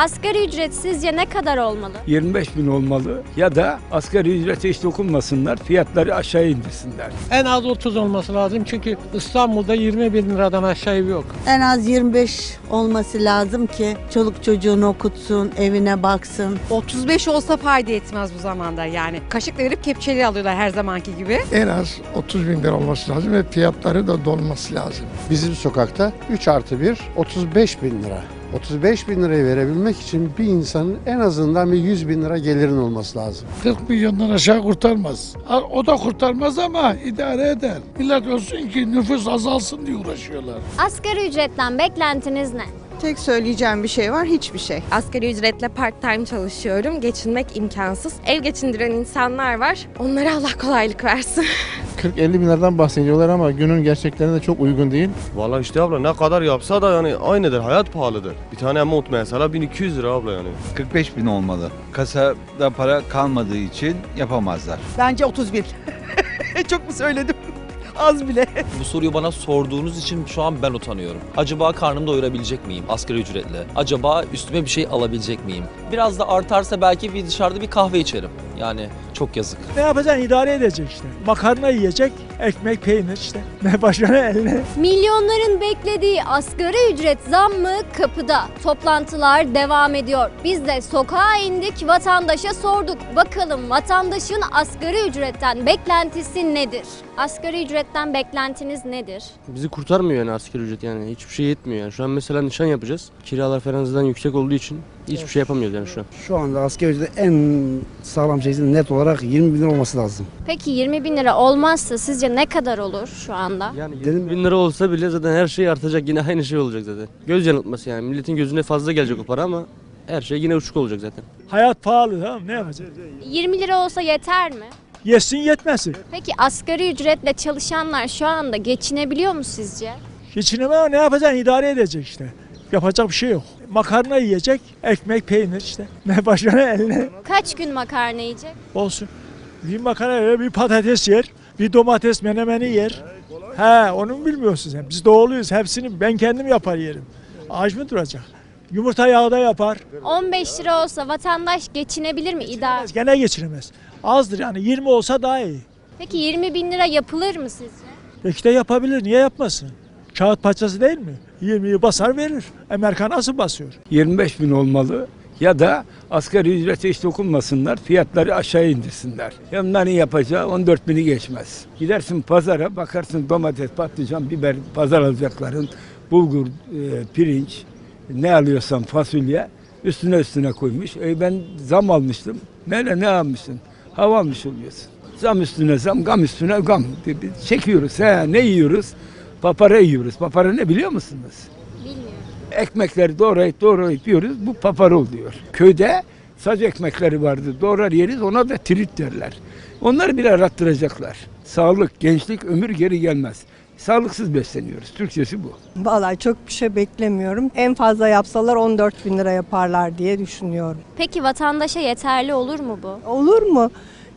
Asgari ücret sizce ne kadar olmalı? 25 bin olmalı ya da asgari ücrete hiç dokunmasınlar, fiyatları aşağı indirsinler. En az 30 olması lazım çünkü İstanbul'da 20 bin liradan aşağı ev yok. En az 25 olması lazım ki çoluk çocuğunu okutsun, evine baksın. 35 olsa fayda etmez bu zamanda yani. Kaşıkla verip kepçeyle alıyorlar her zamanki gibi. en az 30 bin lira olması lazım ve fiyatları da dolması lazım. Bizim sokakta 3 artı 1 35 bin lira. 35 bin lirayı verebilmek için bir insanın en azından bir 100 bin lira gelirin olması lazım. 40 milyondan aşağı kurtarmaz. O da kurtarmaz ama idare eder. Millet olsun ki nüfus azalsın diye uğraşıyorlar. Asgari ücretten beklentiniz ne? Tek söyleyeceğim bir şey var, hiçbir şey. Asgari ücretle part time çalışıyorum. Geçinmek imkansız. Ev geçindiren insanlar var. Onlara Allah kolaylık versin. 40-50 bin liradan bahsediyorlar ama günün gerçeklerine de çok uygun değil. Valla işte abla ne kadar yapsa da yani aynıdır. Hayat pahalıdır. Bir tane mont mesela 1200 lira abla yani. 45 bin olmalı. Kasada para kalmadığı için yapamazlar. Bence 30 bin. Çok mu söyledim? Az bile. Bu soruyu bana sorduğunuz için şu an ben utanıyorum. Acaba karnımı doyurabilecek miyim asgari ücretle? Acaba üstüme bir şey alabilecek miyim? Biraz da artarsa belki bir dışarıda bir kahve içerim. Yani çok yazık. Ne yapacaksın? İdare edecek işte. Makarna yiyecek, ekmek, peynir işte. Ne başına eline. Milyonların beklediği asgari ücret zammı kapıda. Toplantılar devam ediyor. Biz de sokağa indik, vatandaşa sorduk. Bakalım vatandaşın asgari ücretten beklentisi nedir? Asgari ücretten beklentiniz nedir? Bizi kurtarmıyor yani asgari ücret yani. Hiçbir şey yetmiyor yani. Şu an mesela nişan yapacağız. Kiralar falan zaten yüksek olduğu için hiçbir şey yapamıyoruz yani şu an. Şu anda asgari ücret en sağlam şey net olarak 20 bin lira olması lazım. Peki 20 bin lira olmazsa sizce ne kadar olur şu anda? Yani 20 bin lira olsa bile zaten her şey artacak. Yine aynı şey olacak zaten. Göz yanıltması yani. Milletin gözüne fazla gelecek o para ama her şey yine uçuk olacak zaten. Hayat pahalı tamam ne yapacaksın? 20 lira olsa yeter mi? Yesin yetmesin. Peki asgari ücretle çalışanlar şu anda geçinebiliyor mu sizce? Geçineme ne yapacaksın? İdare edecek işte. Yapacak bir şey yok. Makarna yiyecek, ekmek, peynir işte. Ne başına eline Kaç gün makarna yiyecek? olsun. Bir makarna yer, bir patates yer, bir domates menemeni yer. He onu mu bilmiyorsun sen? Biz doğuluyuz hepsini ben kendim yapar yerim. Ağaç mı duracak? Yumurta yağda yapar. 15 lira olsa vatandaş geçinebilir mi idare? Gene geçiremez. Azdır yani 20 olsa daha iyi. Peki 20 bin lira yapılır mı sizce? Belki de yapabilir. Niye yapmasın? Kağıt parçası değil mi? 20'yi basar verir. Amerika nasıl basıyor? 25 bin olmalı ya da asgari ücrete hiç dokunmasınlar, fiyatları aşağı indirsinler. Onların yapacağı 14 bini geçmez. Gidersin pazara bakarsın domates, patlıcan, biber pazar alacakların, bulgur, e, pirinç, ne alıyorsan fasulye üstüne üstüne koymuş. E ben zam almıştım. Nerede ne almışsın? Hava almış oluyorsun. Zam üstüne zam, gam üstüne gam. Çekiyoruz. He, ne yiyoruz? Papara yiyoruz. Papara ne biliyor musunuz? Bilmiyorum. Ekmekleri doğrayıp doğrayıp yiyoruz. Bu papara oluyor. Köyde sac ekmekleri vardı. Doğrar yeriz ona da trit derler. Onları bir arattıracaklar. Sağlık, gençlik, ömür geri gelmez. Sağlıksız besleniyoruz. Türkçesi bu. Vallahi çok bir şey beklemiyorum. En fazla yapsalar 14 bin lira yaparlar diye düşünüyorum. Peki vatandaşa yeterli olur mu bu? Olur mu?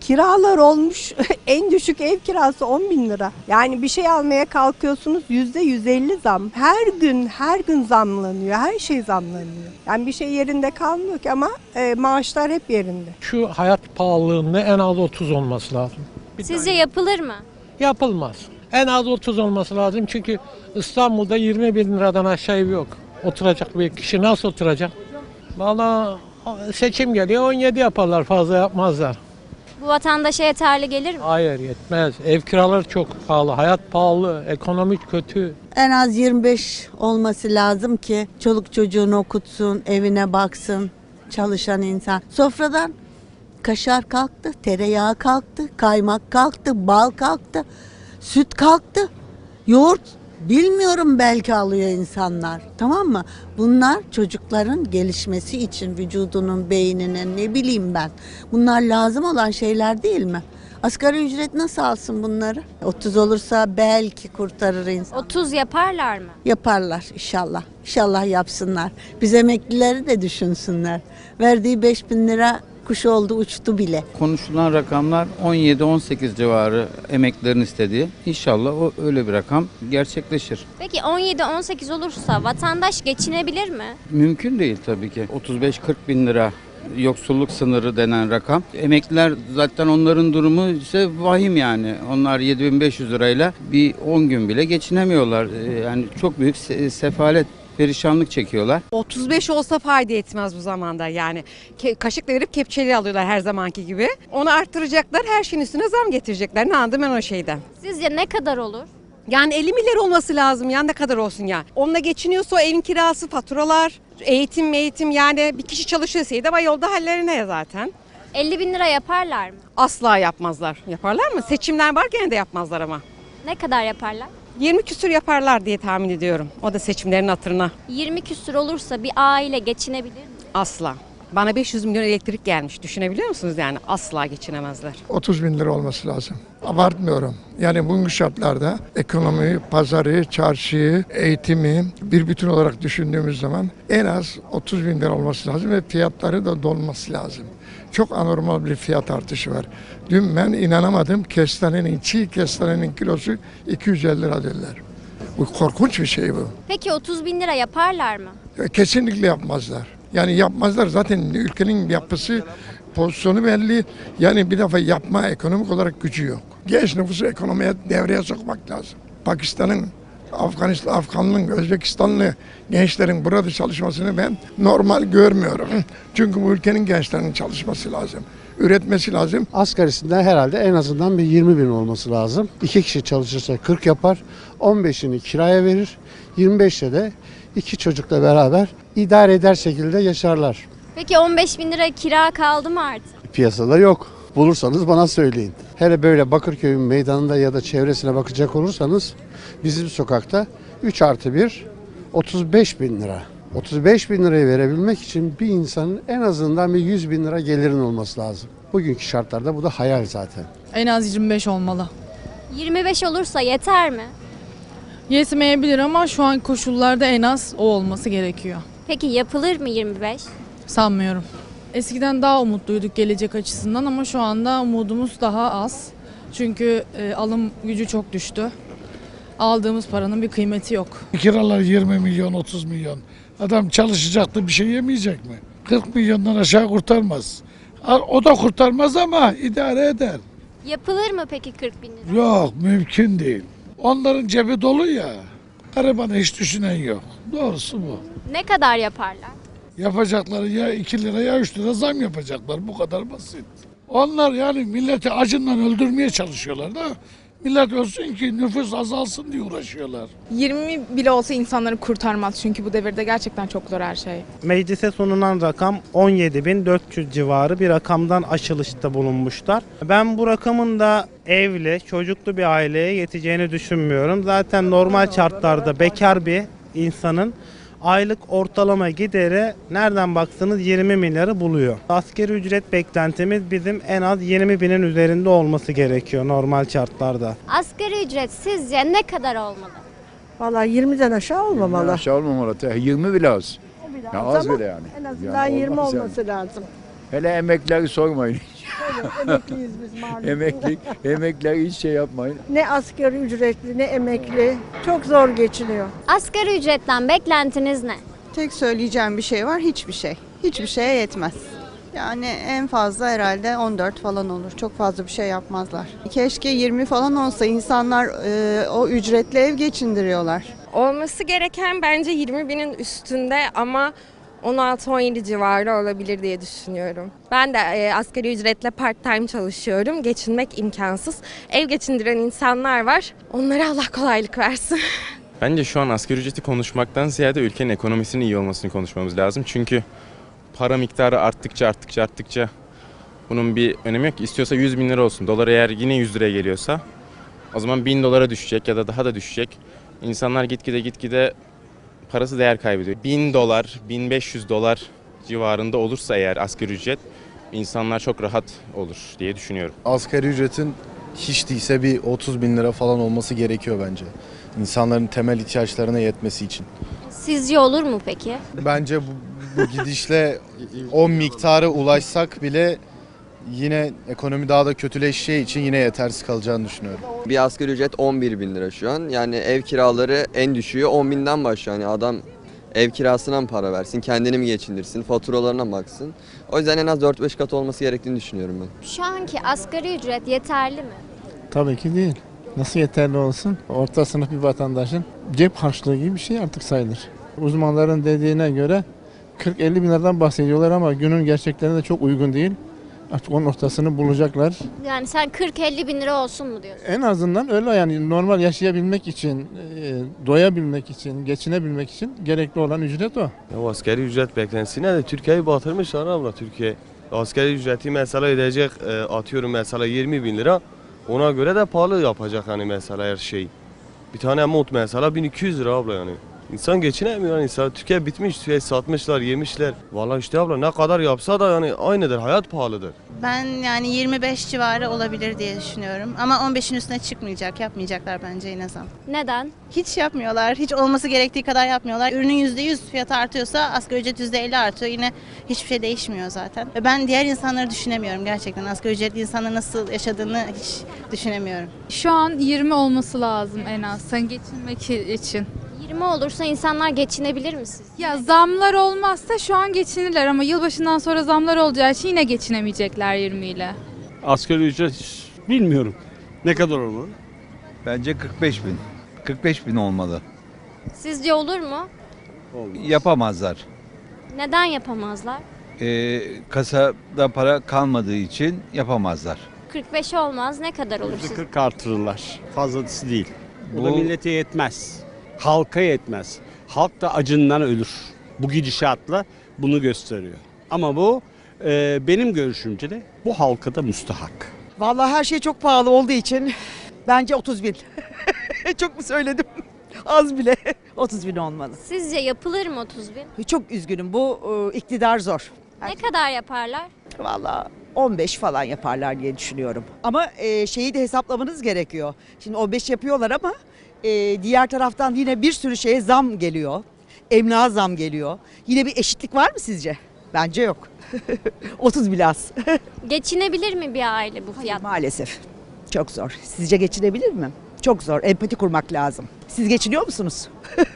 Kiralar olmuş en düşük ev kirası 10 bin lira. Yani bir şey almaya kalkıyorsunuz yüzde 150 zam. Her gün her gün zamlanıyor. Her şey zamlanıyor. Yani bir şey yerinde kalmıyor ki ama e, maaşlar hep yerinde. Şu hayat pahalılığında en az 30 olması lazım. Bir Sizce yapılır mı? Yapılmaz. En az 30 olması lazım çünkü İstanbul'da 20 bin liradan aşağı ev yok. Oturacak bir kişi nasıl oturacak? Valla seçim geliyor 17 yaparlar fazla yapmazlar. Bu vatandaşa yeterli gelir mi? Hayır yetmez. Ev kiraları çok pahalı, hayat pahalı, ekonomi kötü. En az 25 olması lazım ki çoluk çocuğunu okutsun, evine baksın, çalışan insan. Sofradan kaşar kalktı, tereyağı kalktı, kaymak kalktı, bal kalktı, süt kalktı, yoğurt bilmiyorum belki alıyor insanlar. Tamam mı? Bunlar çocukların gelişmesi için vücudunun, beyninin ne bileyim ben. Bunlar lazım olan şeyler değil mi? Asgari ücret nasıl alsın bunları? 30 olursa belki kurtarır insan. 30 yaparlar mı? Yaparlar inşallah. İnşallah yapsınlar. Biz emeklileri de düşünsünler. Verdiği 5 bin lira kuş oldu uçtu bile. Konuşulan rakamlar 17-18 civarı emeklerin istediği. İnşallah o öyle bir rakam gerçekleşir. Peki 17-18 olursa vatandaş geçinebilir mi? Mümkün değil tabii ki. 35-40 bin lira yoksulluk sınırı denen rakam. Emekliler zaten onların durumu ise vahim yani. Onlar 7500 lirayla bir 10 gün bile geçinemiyorlar. Ee, Yani çok büyük se- sefalet, perişanlık çekiyorlar. 35 olsa fayda etmez bu zamanda yani. Ke- kaşıkla verip kepçeyle alıyorlar her zamanki gibi. Onu arttıracaklar her şeyin üstüne zam getirecekler. Ne anladım ben o şeyden. Sizce ne kadar olur? Yani 50 milyar olması lazım ya ne kadar olsun ya. Onunla geçiniyorsa o evin kirası, faturalar, eğitim eğitim yani bir kişi çalışıyorsaydı ama yolda hallerine ya zaten. 50 bin lira yaparlar mı? Asla yapmazlar. Yaparlar mı? Seçimler var gene de yapmazlar ama. Ne kadar yaparlar? 20 küsür yaparlar diye tahmin ediyorum. O da seçimlerin hatırına. 20 küsür olursa bir aile geçinebilir mi? Asla. Bana 500 milyon elektrik gelmiş. Düşünebiliyor musunuz yani? Asla geçinemezler. 30 bin lira olması lazım. Abartmıyorum. Yani bu şartlarda ekonomi, pazarı, çarşıyı, eğitimi bir bütün olarak düşündüğümüz zaman en az 30 bin lira olması lazım ve fiyatları da dolması lazım. Çok anormal bir fiyat artışı var. Dün ben inanamadım kestanenin, çiğ kestanenin kilosu 250 lira dediler. Bu korkunç bir şey bu. Peki 30 bin lira yaparlar mı? Kesinlikle yapmazlar. Yani yapmazlar zaten ülkenin yapısı pozisyonu belli. Yani bir defa yapma ekonomik olarak gücü yok. Genç nüfusu ekonomiye devreye sokmak lazım. Pakistan'ın, Afganistan, Afganlı'nın, Özbekistanlı gençlerin burada çalışmasını ben normal görmüyorum. Çünkü bu ülkenin gençlerinin çalışması lazım. Üretmesi lazım. Asgarisinden herhalde en azından bir 20 bin olması lazım. İki kişi çalışırsa 40 yapar. 15'ini kiraya verir. 25'e de iki çocukla beraber idare eder şekilde yaşarlar. Peki 15 bin lira kira kaldı mı artık? Piyasada yok. Bulursanız bana söyleyin. Hele böyle Bakırköy'ün meydanında ya da çevresine bakacak olursanız bizim sokakta 3 artı 1 35 bin lira. 35 bin lirayı verebilmek için bir insanın en azından bir 100 bin lira gelirin olması lazım. Bugünkü şartlarda bu da hayal zaten. En az 25 olmalı. 25 olursa yeter mi? Yetmeyebilir ama şu an koşullarda en az o olması gerekiyor. Peki yapılır mı 25? Sanmıyorum. Eskiden daha umutluyduk gelecek açısından ama şu anda umudumuz daha az. Çünkü e, alım gücü çok düştü. Aldığımız paranın bir kıymeti yok. Kiralar 20 milyon, 30 milyon. Adam çalışacak da bir şey yemeyecek mi? 40 milyondan aşağı kurtarmaz. O da kurtarmaz ama idare eder. Yapılır mı peki 40 bin lira? Yok mümkün değil. Onların cebi dolu ya. Garibanı hiç düşünen yok. Doğrusu bu. Ne kadar yaparlar? Yapacakları ya 2 lira ya 3 lira zam yapacaklar. Bu kadar basit. Onlar yani milleti acından öldürmeye çalışıyorlar da millet ölsün ki nüfus azalsın diye uğraşıyorlar. 20 bile olsa insanları kurtarmaz çünkü bu devirde gerçekten çok zor her şey. Meclise sunulan rakam 17.400 civarı bir rakamdan aşılışta bulunmuşlar. Ben bu rakamın da evli, çocuklu bir aileye yeteceğini düşünmüyorum. Zaten normal şartlarda bekar bir insanın aylık ortalama gideri nereden baksanız 20 milyarı buluyor. Asgari ücret beklentimiz bizim en az 20 binin üzerinde olması gerekiyor normal şartlarda. Asgari ücret sizce ne kadar olmalı? Vallahi 20'den aşağı olmamalı. Aşağı olmamalı. 20 bile az. Ya az bile yani. En azından Yani 20 olmaz yani. olması lazım. Hele emeklileri sormayın. Evet, emekliyiz biz malum. Emekli, emekliler hiç şey yapmayın. Ne asgari ücretli ne emekli. Çok zor geçiniyor. Asgari ücretten beklentiniz ne? Tek söyleyeceğim bir şey var, hiçbir şey. Hiçbir şeye yetmez. Yani en fazla herhalde 14 falan olur. Çok fazla bir şey yapmazlar. Keşke 20 falan olsa insanlar e, o ücretli ev geçindiriyorlar. Olması gereken bence 20 binin üstünde ama 16-17 civarı olabilir diye düşünüyorum. Ben de e, asgari ücretle part time çalışıyorum. Geçinmek imkansız. Ev geçindiren insanlar var. Onlara Allah kolaylık versin. Bence şu an asgari ücreti konuşmaktan ziyade ülkenin ekonomisinin iyi olmasını konuşmamız lazım. Çünkü para miktarı arttıkça arttıkça arttıkça bunun bir önemi yok. İstiyorsa 100 bin lira olsun. Dolar eğer yine 100 liraya geliyorsa o zaman 1000 dolara düşecek ya da daha da düşecek. İnsanlar gitgide gitgide parası değer kaybediyor. 1000 dolar, 1500 dolar civarında olursa eğer asgari ücret insanlar çok rahat olur diye düşünüyorum. Asgari ücretin hiç değilse bir 30 bin lira falan olması gerekiyor bence. İnsanların temel ihtiyaçlarına yetmesi için. Sizce olur mu peki? Bence bu, bu gidişle o miktara ulaşsak bile yine ekonomi daha da kötüleşeceği için yine yetersiz kalacağını düşünüyorum. Bir asgari ücret 11 bin lira şu an. Yani ev kiraları en düşüğü 10 binden başlıyor. Yani adam ev kirasına mı para versin, kendini mi geçindirsin, faturalarına mı baksın? O yüzden en az 4-5 kat olması gerektiğini düşünüyorum ben. Şu anki asgari ücret yeterli mi? Tabii ki değil. Nasıl yeterli olsun? Orta sınıf bir vatandaşın cep harçlığı gibi bir şey artık sayılır. Uzmanların dediğine göre 40-50 bin liradan bahsediyorlar ama günün gerçeklerine de çok uygun değil. Artık onun ortasını bulacaklar. Yani sen 40-50 bin lira olsun mu diyorsun? En azından öyle yani normal yaşayabilmek için, e, doyabilmek için, geçinebilmek için gerekli olan ücret o. Ya asgari ücret beklentisine de Türkiye'yi batırmışlar abla Türkiye. Asgari ücreti mesela ödeyecek e, atıyorum mesela 20 bin lira. Ona göre de pahalı yapacak hani mesela her şey. Bir tane mont mesela 1200 lira abla yani. İnsan geçinemiyor yani insan. Türkiye bitmiş, Türkiye satmışlar, yemişler. Vallahi işte abla ne kadar yapsa da yani aynıdır, hayat pahalıdır. Ben yani 25 civarı olabilir diye düşünüyorum. Ama 15'in üstüne çıkmayacak, yapmayacaklar bence yine zam. Neden? Hiç yapmıyorlar, hiç olması gerektiği kadar yapmıyorlar. Ürünün %100 fiyatı artıyorsa asgari ücret %50 artıyor. Yine hiçbir şey değişmiyor zaten. Ve Ben diğer insanları düşünemiyorum gerçekten. Asgari ücretli insanların nasıl yaşadığını hiç düşünemiyorum. Şu an 20 olması lazım en az sen geçinmek için. 20 olursa insanlar geçinebilir mi siz? Ya zamlar olmazsa şu an geçinirler ama yılbaşından sonra zamlar olacağı için yine geçinemeyecekler 20 ile. Asgari ücret bilmiyorum. Ne kadar olur? Bence 45 bin. 45 bin olmalı. Sizce olur mu? Yapamazlar. Neden yapamazlar? Ee, kasada para kalmadığı için yapamazlar. 45 olmaz. Ne kadar olur siz? %40 artırırlar. Fazlası değil. Bu, da Bu- millete yetmez. Halka yetmez. Halk da acından ölür. Bu gidişatla bunu gösteriyor. Ama bu e, benim görüşümce de bu halka da müstahak. Vallahi her şey çok pahalı olduğu için bence 30 bin. çok mu söyledim? Az bile. 30 bin olmalı. Sizce yapılır mı 30 bin? Çok üzgünüm bu e, iktidar zor. Ne kadar yaparlar? Vallahi 15 falan yaparlar diye düşünüyorum. Ama e, şeyi de hesaplamanız gerekiyor. Şimdi 15 yapıyorlar ama e, diğer taraftan yine bir sürü şeye zam geliyor. Emlağa zam geliyor. Yine bir eşitlik var mı sizce? Bence yok. 30 bile az. Geçinebilir mi bir aile bu fiyat? Maalesef. Çok zor. Sizce geçinebilir mi? Çok zor. Empati kurmak lazım. Siz geçiniyor musunuz?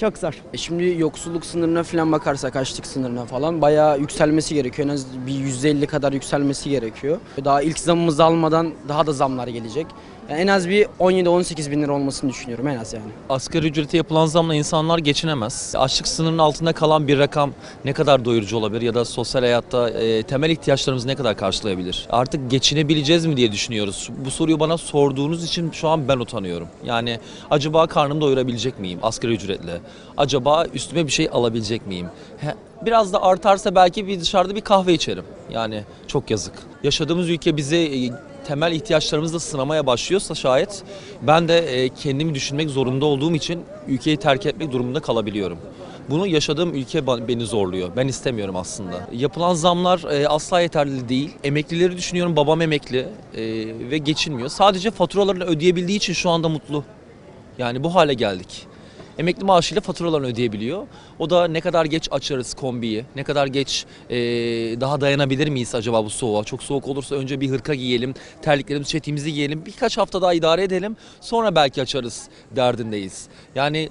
Çok zor. E Şimdi yoksulluk sınırına falan bakarsak açlık sınırına falan bayağı yükselmesi gerekiyor. En az bir %50 kadar yükselmesi gerekiyor. Daha ilk zamımızı almadan daha da zamlar gelecek. Yani en az bir 17-18 bin lira olmasını düşünüyorum en az yani. Asgari ücrete yapılan zamla insanlar geçinemez. Açlık sınırının altında kalan bir rakam ne kadar doyurucu olabilir ya da sosyal hayatta e, temel ihtiyaçlarımızı ne kadar karşılayabilir? Artık geçinebileceğiz mi diye düşünüyoruz. Bu soruyu bana sorduğunuz için şu an ben utanıyorum. Yani acaba karnımı doyurabilecek miyim asgari ücretle? Acaba üstüme bir şey alabilecek miyim? He, Biraz da artarsa belki bir dışarıda bir kahve içerim. Yani çok yazık. Yaşadığımız ülke bize e, temel ihtiyaçlarımızı da sınamaya başlıyorsa şayet ben de e, kendimi düşünmek zorunda olduğum için ülkeyi terk etmek durumunda kalabiliyorum. Bunu yaşadığım ülke beni zorluyor. Ben istemiyorum aslında. Yapılan zamlar e, asla yeterli değil. Emeklileri düşünüyorum. Babam emekli e, ve geçinmiyor. Sadece faturalarını ödeyebildiği için şu anda mutlu. Yani bu hale geldik. Emekli maaşıyla faturalarını ödeyebiliyor. O da ne kadar geç açarız kombiyi, ne kadar geç e, daha dayanabilir miyiz acaba bu soğuğa? Çok soğuk olursa önce bir hırka giyelim, terliklerimizi, çetimizi giyelim, birkaç hafta daha idare edelim. Sonra belki açarız derdindeyiz. Yani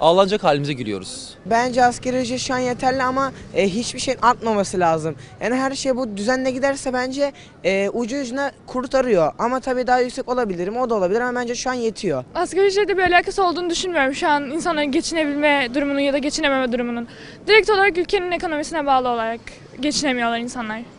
ağlanacak halimize gülüyoruz. Bence asgari ücret şu an yeterli ama e, hiçbir şeyin artmaması lazım. Yani her şey bu düzenle giderse bence e, ucu ucuna kurtarıyor. Ama tabii daha yüksek olabilir mi? O da olabilir ama bence şu an yetiyor. Asgari ücretle bir alakası olduğunu düşünmüyorum şu an insanların geçinebilme durumunun ya da geçinememe durumunun. Direkt olarak ülkenin ekonomisine bağlı olarak geçinemiyorlar insanlar.